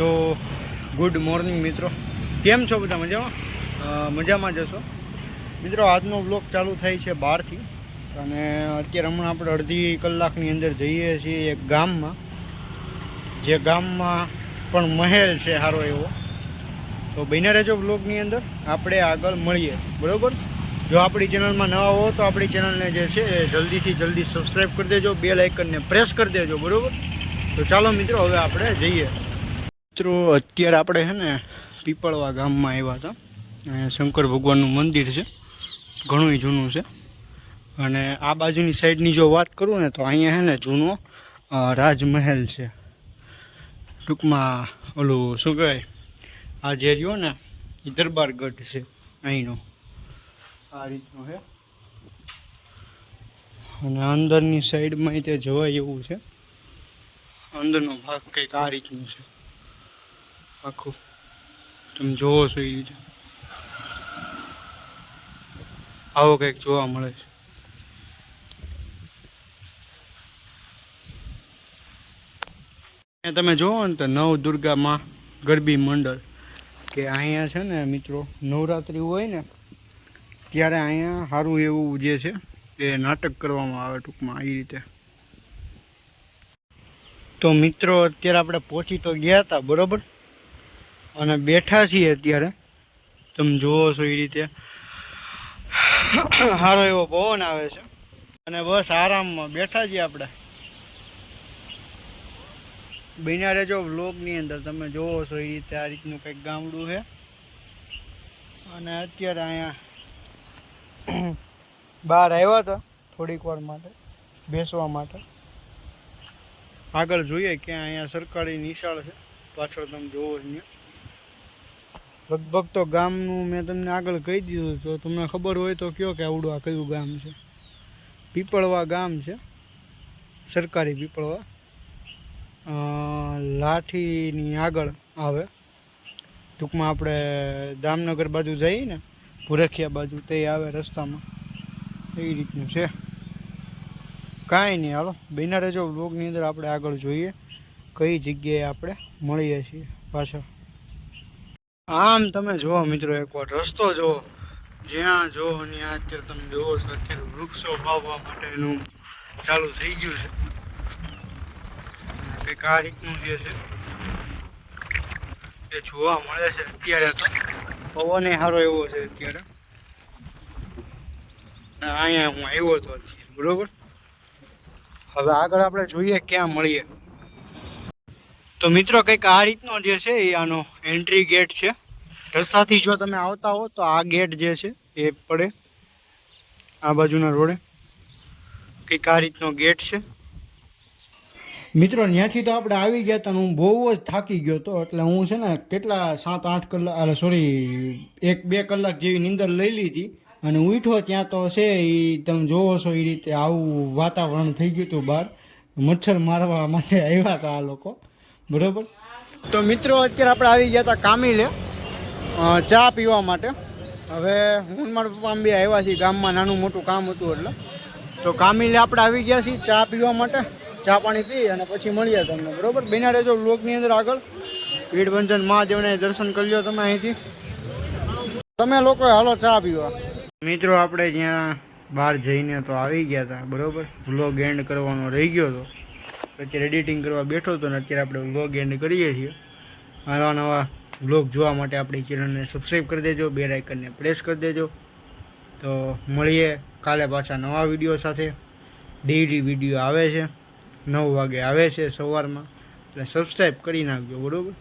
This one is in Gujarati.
તો ગુડ મોર્નિંગ મિત્રો. કેમ છો બધા મજામાં? મજામાં જશો મિત્રો, આજનો બ્લોગ ચાલુ થાય છે બહારથી. અને અત્યારે હમણાં આપણે અડધી કલાકની અંદર જઈએ છીએ એક ગામમાં. જે ગામમાં પણ મહેલ છે સારો એવો. તો બન્યા રહેજો બ્લોગની અંદર. આપણે આગળ મળીએ. બરાબર? જો આપણી ચેનલમાં નવા હો તો આપણી ચેનલને જે છે એ જલ્દીથી જલ્દી સબસ્ક્રાઈબ કરી દેજો. બે લાઇકનને પ્રેસ કરી દેજો. બરાબર? તો ચાલો મિત્રો, હવે આપણે જઈએ. મિત્રો, અત્યારે આપણે છે ને પીપળવા ગામમાં આવ્યા હતા. શંકર ભગવાનનું મંદિર છે. ઘણું જૂનું છે. અને આ બાજુની સાઈડની જો વાત કરું ને, તો અહીંયા છે ને જૂનો રાજમહેલ છે. ટૂંકમાં ઓલું શું કહેવાય? આ જે રહ્યો ને એ દરબારગઢ છે, અહીંનો. આ રીતનો છે. અને અંદરની સાઈડમાં તે જવાય એવું છે. અંદરનો ભાગ કંઈક આ રીતનું છે. આખું. તમે જોવો છો એ આવો કંઈક જોવા મળે છે. તમે જોવો ને તો નવ દુર્ગામાં ગરબી મંડળ. કે અહીંયા છે ને મિત્રો, નવરાત્રિ હોય ને, ત્યારે અહીંયા સારું એવું જે છે, એ નાટક કરવામાં આવે ટૂંકમાં એ રીતે. તો મિત્રો, અત્યારે આપણે પહોંચી તો ગયા હતા, બરોબર? અને બેઠા છીએ અત્યારે. તમે જુઓ છો એ રીતે. સારો એવો પવન આવે છે. અને બસ આરામમાં બેઠા છીએ આપણે. બન્યા રહેજો વ્લોગની અંદર. તમે જુઓ છો એ રીતે આ રીતનું કંઈક ગામડું છે. અને અત્યારે અહીંયા બહાર આવ્યા હતા થોડીક વાર માટે, બેસવા માટે. આગળ જોઈએ ક્યાં અહીંયા સરકારી નિશાળ છે. પાછળ તમે જુઓ અહીંયા. લગભગ તો ગામનું મેં તમને આગળ કહી દીધું તો તમને ખબર હોય તો કયો કે આવડું આ કયું ગામ છે? પીપળવા ગામ છે. સરકારી પીપળવા. લાઠીની આગળ આવે. ટૂંકમાં આપણે દામનગર બાજુ જઈએ ને ભુરખિયા બાજુ તે આવે રસ્તામાં. એ રીતનું છે. કાંઈ નહીં, હાલો. બિના રહેજો બ્લોગની અંદર આપણે આગળ જોઈએ. કઈ જગ્યાએ આપણે મળીએ છીએ પાછા. આમ તમે જુઓ મિત્રો એકવાર, રસ્તો જુઓ. જ્યાં જુઓ ત્યાં અત્યારે તમે જુઓ છો, અત્યારે વૃક્ષો વાવવા માટેનું ચાલુ થઈ ગયું છે. કંઈક આ રીતનું જે છે, એ જોવા મળે છે અત્યારે તો. પવન સારો એવો છે અત્યારે. અહીંયા હું આવ્યો હતો અત્યારે, બરોબર? હવે આગળ આપણે જોઈએ ક્યાં મળીએ. તો મિત્રો કંઈક આ રીતનો જે છે એ આનો એન્ટ્રી ગેટ છે. રસ્તાથી જો તમે આવતા હો તો આ ગેટ જે છે એ પડે. આ બાજુના રોડે. કંઈક આ રીતનો ગેટ છે. મિત્રો ત્યાંથી તો આપણે આવી ગયા હતા હું બહુ જ થાકી ગયો હતો એટલે હું છે ને કેટલા સાત આઠ કલાક અરે સોરી એક બે કલાક જેવી નીંદર લઈ લીધી અને ઉઠો ત્યાં તો છે એ તમે જોવો છો એ રીતે આવું વાતાવરણ થઈ ગયું હતું બહાર. મચ્છર મારવા માટે આવ્યા હતા આ લોકો. બરાબર? તો મિત્રો અત્યારે આપણે આવી ગયા હતા કામિલે. અ, ચા પીવા માટે. હવે હું મારા બી આવ્યા છીએ. ગામમાં નાનું મોટું કામ હતું એટલે. તો કામિલે આપણે આવી ગયા છીએ ચા પીવા માટે. ચા પાણી પી અને પછી મળીએ તમને. બરોબર? બેના રહેજો બ્લોકની અંદર આગળ. પીઠભંજન મહાદેવને દર્શન કરી લો તમે અહીંથી. તમે લોકો હાલો ચા પીવા. મિત્રો, આપણે જ્યાં બહાર જઈને તો આવી ગયા હતા બરાબર? વ્લોગ એન્ડ કરવાનો રહી ગયો હતો અત્યારે એડિટિંગ કરવા બેઠો હતો ને અત્યારે આપણે વ્લોગ એન્ડ કરીએ છીએ. નવા નવા વ્લોગ જોવા માટે આપણી ચેનલને સબસ્ક્રાઈબ કરી દેજો, બે લાઇકનને પ્રેસ કરી દેજો. તો મળીએ કાલે પાછા નવા વીડિયો સાથે. ડેઈલી વીડિયો આવે છે, નવ વાગે આવે છે સવારમાં. એટલે સબસ્ક્રાઈબ કરી નાખજો, બરાબર?